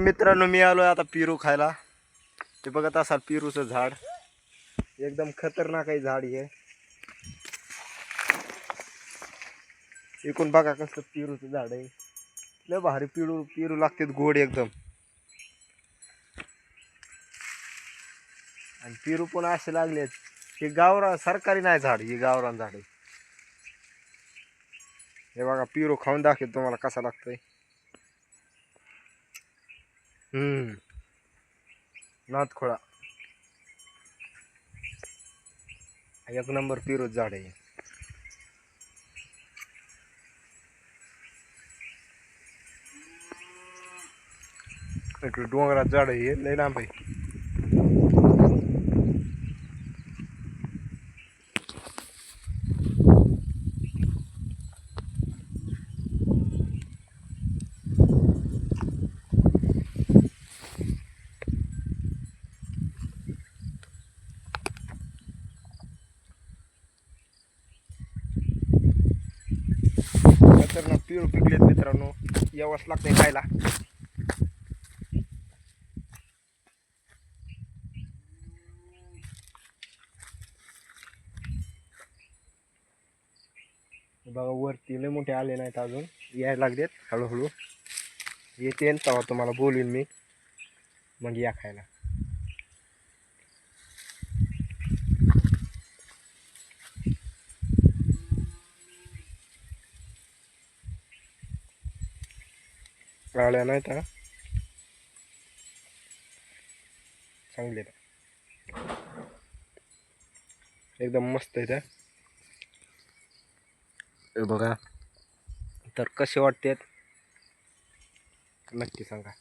मित्रांनो मी आलोय आता पिरू खायला. ते बघत असाल पिरूचं झाड. एकदम खतरनाक आहे झाड हे. एकूण बघा कसं पिरूचं झाड आहे. लय भारी पिरू पिरू लागतात गोड एकदम. आणि पिरू पण असे लागलेत हे गावरान सरकारी नाही झाड हे गावरान झाड आहे. हे बघा पिरू खाऊन दाखवेल तुम्हाला कसा लागतोय. नाथखोळा एक नंबर पिरोज झाड आहे. डोंगरात झाड आहे लय लांब आहे. खतरनाक पिरू पिकलेत मित्रांनो. यावंच लागतंय खायला. बघा वरती लय मोठे आले नाहीत अजून. यायला लागलेत हळूहळू. येते तेव्हा तुम्हाला बोलवीन मी. मग या खायला. आल्या नाहीत हा. चांगले एकदम मस्त आहे त्या बघा. तर कसे वाटतात? नक्की सांगा.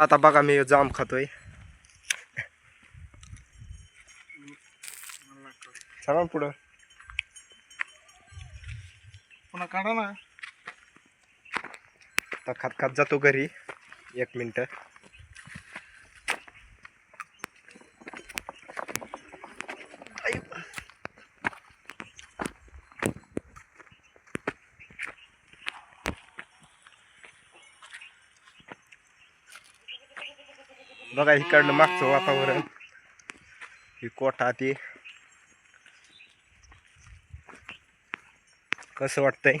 आता बघा मी जाम खातोय. चला पुढं. पुन्हा काढा ना. आता खात खात जातो घरी. एक मिनटं. बघा इकडलं मागचं वातावरण. ही कोठा ती. कसं वाटतंय?